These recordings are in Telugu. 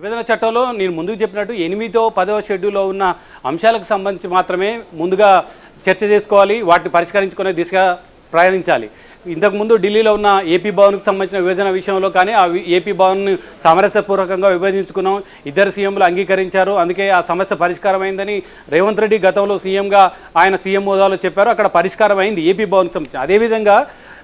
విభజన చట్టంలో నేను ముందుకు చెప్పినట్టు ఎనిమిదో పదవ షెడ్యూల్లో ఉన్న అంశాలకు సంబంధించి మాత్రమే ముందుగా చర్చ చేసుకోవాలి వాటిని పరిష్కరించుకునే దిశగా ప్రయాణించాలి. ఇంతకుముందు ఢిల్లీలో ఉన్న ఏపీ భవన్కి సంబంధించిన విభజన విషయంలో కానీ ఆ ఏపీ భవన్ సామరస్యపూర్వకంగా విభజించుకున్నాం. ఇద్దరు సీఎంలు అంగీకరించారు. అందుకే ఆ సమస్య పరిష్కారమైందని రేవంత్ రెడ్డి గతంలో సీఎంగా ఆయన సీఎం హోదాలో చెప్పారు. అక్కడ పరిష్కారం అయింది ఏపీ భవన్కి సంబంధించి. అదేవిధంగా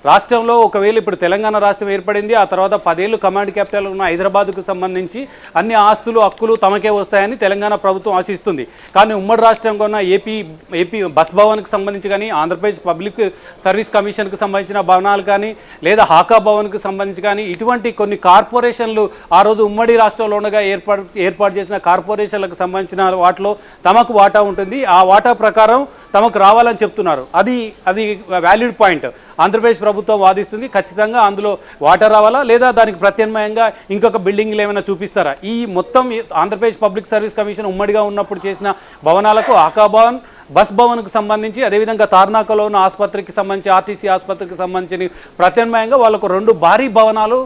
రాష్ట్రంలో ఒకవేళ ఇప్పుడు తెలంగాణ రాష్ట్రం ఏర్పడింది ఆ తర్వాత పదేళ్ళు కమాండ్ క్యాపిటల్ ఉన్న హైదరాబాద్కు సంబంధించి అన్ని ఆస్తులు హక్కులు తమకే వస్తాయని తెలంగాణ ప్రభుత్వం ఆశిస్తుంది. కానీ ఉమ్మడి రాష్ట్రంగా ఉన్న ఏపీ ఏపీ బస్ భవన్కి సంబంధించి కానీ ఆంధ్రప్రదేశ్ పబ్లిక్ సర్వీస్ కమిషన్కి సంబంధించిన భవనాలు కానీ లేదా హాకా భవన్కి సంబంధించి కానీ ఇటువంటి కొన్ని కార్పొరేషన్లు ఆ రోజు ఉమ్మడి రాష్ట్రంలో ఉండగా ఏర్పాటు ఏర్పాటు చేసిన కార్పొరేషన్లకు సంబంధించిన వాటిలో తమకు వాటా ఉంటుంది. ఆ వాటా ప్రకారం తమకు రావాలని చెప్తున్నారు. అది అది వ్యాలిడ్ పాయింట్. ఆంధ్రప్రదేశ్ ప్రభుత్వం వాదిస్తుంది. ఖచ్చితంగా అందులో వాటర్ రావాలా లేదా దానికి ప్రత్యామ్నాయంగా ఇంకొక బిల్డింగ్లు ఏమైనా చూపిస్తారా? ఈ మొత్తం ఆంధ్రప్రదేశ్ పబ్లిక్ సర్వీస్ కమిషన్ ఉమ్మడిగా ఉన్నప్పుడు చేసిన భవనాలకు ఆకా భవన్ బస్ భవన్కు సంబంధించి అదేవిధంగా తార్నాకలో ఉన్న ఆసుపత్రికి సంబంధించి ఆర్టీసీ ఆసుపత్రికి సంబంధించి ప్రత్యామ్నాయంగా వాళ్ళకు రెండు భారీ భవనాలు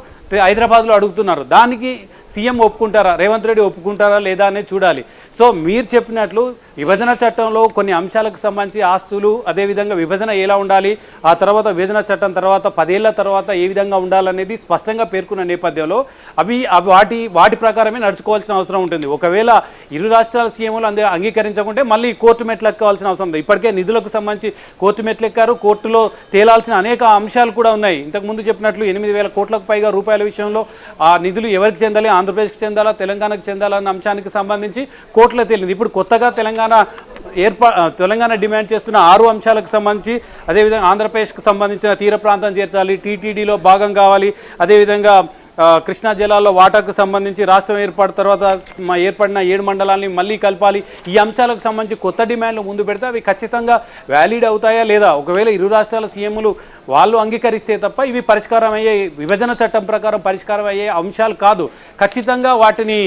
హైదరాబాద్లో అడుగుతున్నారు. దానికి సీఎం ఒప్పుకుంటారా? రేవంత్ రెడ్డి ఒప్పుకుంటారా లేదా అనేది చూడాలి. సో మీరు చెప్పినట్లు విభజన చట్టంలో కొన్ని అంశాలకు సంబంధించి ఆస్తులు అదేవిధంగా విభజన ఎలా ఉండాలి ఆ తర్వాత విభజన చట్టం తర్వాత పదేళ్ళ తర్వాత ఏ విధంగా ఉండాలనేది స్పష్టంగా పేర్కొన్న నేపథ్యంలో అవి వాటి వాటి ప్రకారమే నడుచుకోవాల్సిన అవసరం ఉంటుంది. ఒకవేళ ఇరు రాష్ట్రాల సీఎంలు అందే అంగీకరించకుంటే మళ్ళీ కోర్టు మెట్లు ఎక్కవలసిన అవసరం ఉంది. ఇప్పటికే నిధులకు సంబంధించి కోర్టు మెట్లు ఎక్కారు. కోర్టులో తేలాల్సిన అనేక అంశాలు కూడా ఉన్నాయి. ఇంతకు ముందు చెప్పినట్లు ఎనిమిది వేల కోట్లకు పైగా రూపాయలు విషయంలో ఆ నిధులు ఎవరికి చెందాలి? ఆంధ్రప్రదేశ్కి చెందాలా? తెలంగాణకు చెందాలన్న అంశానికి సంబంధించి కోర్టులో తేలింది. ఇప్పుడు కొత్తగా తెలంగాణ ఏర్పా తెలంగాణ డిమాండ్ చేస్తున్న ఆరు అంశాలకు సంబంధించి అదేవిధంగా ఆంధ్రప్రదేశ్కి సంబంధించిన తీర ప్రాంతం చేర్చాలి టీటీడీలో భాగం కావాలి అదేవిధంగా కృష్ణా జిల్లాలో వాటాకు సంబంధించి రాష్ట్రం ఏర్పడిన తర్వాత మా ఏర్పడిన ఏడు మండలాన్ని మళ్ళీ కలపాలి. ఈ అంశాలకు సంబంధించి కొత్త డిమాండ్లు ముందు పెడితే అవి ఖచ్చితంగా వ్యాలిడ్ అవుతాయా లేదా? ఒకవేళ ఇరు రాష్ట్రాల సీఎంలు వాళ్ళు అంగీకరిస్తే తప్ప ఇవి పరిష్కారం అయ్యే విభజన చట్టం ప్రకారం పరిష్కారం అయ్యే అంశాలు కాదు. ఖచ్చితంగా వాటిని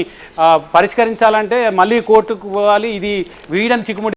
పరిష్కరించాలంటే మళ్ళీ కోర్టుకు పోవాలి. ఇది వీడని చిక్కుముడి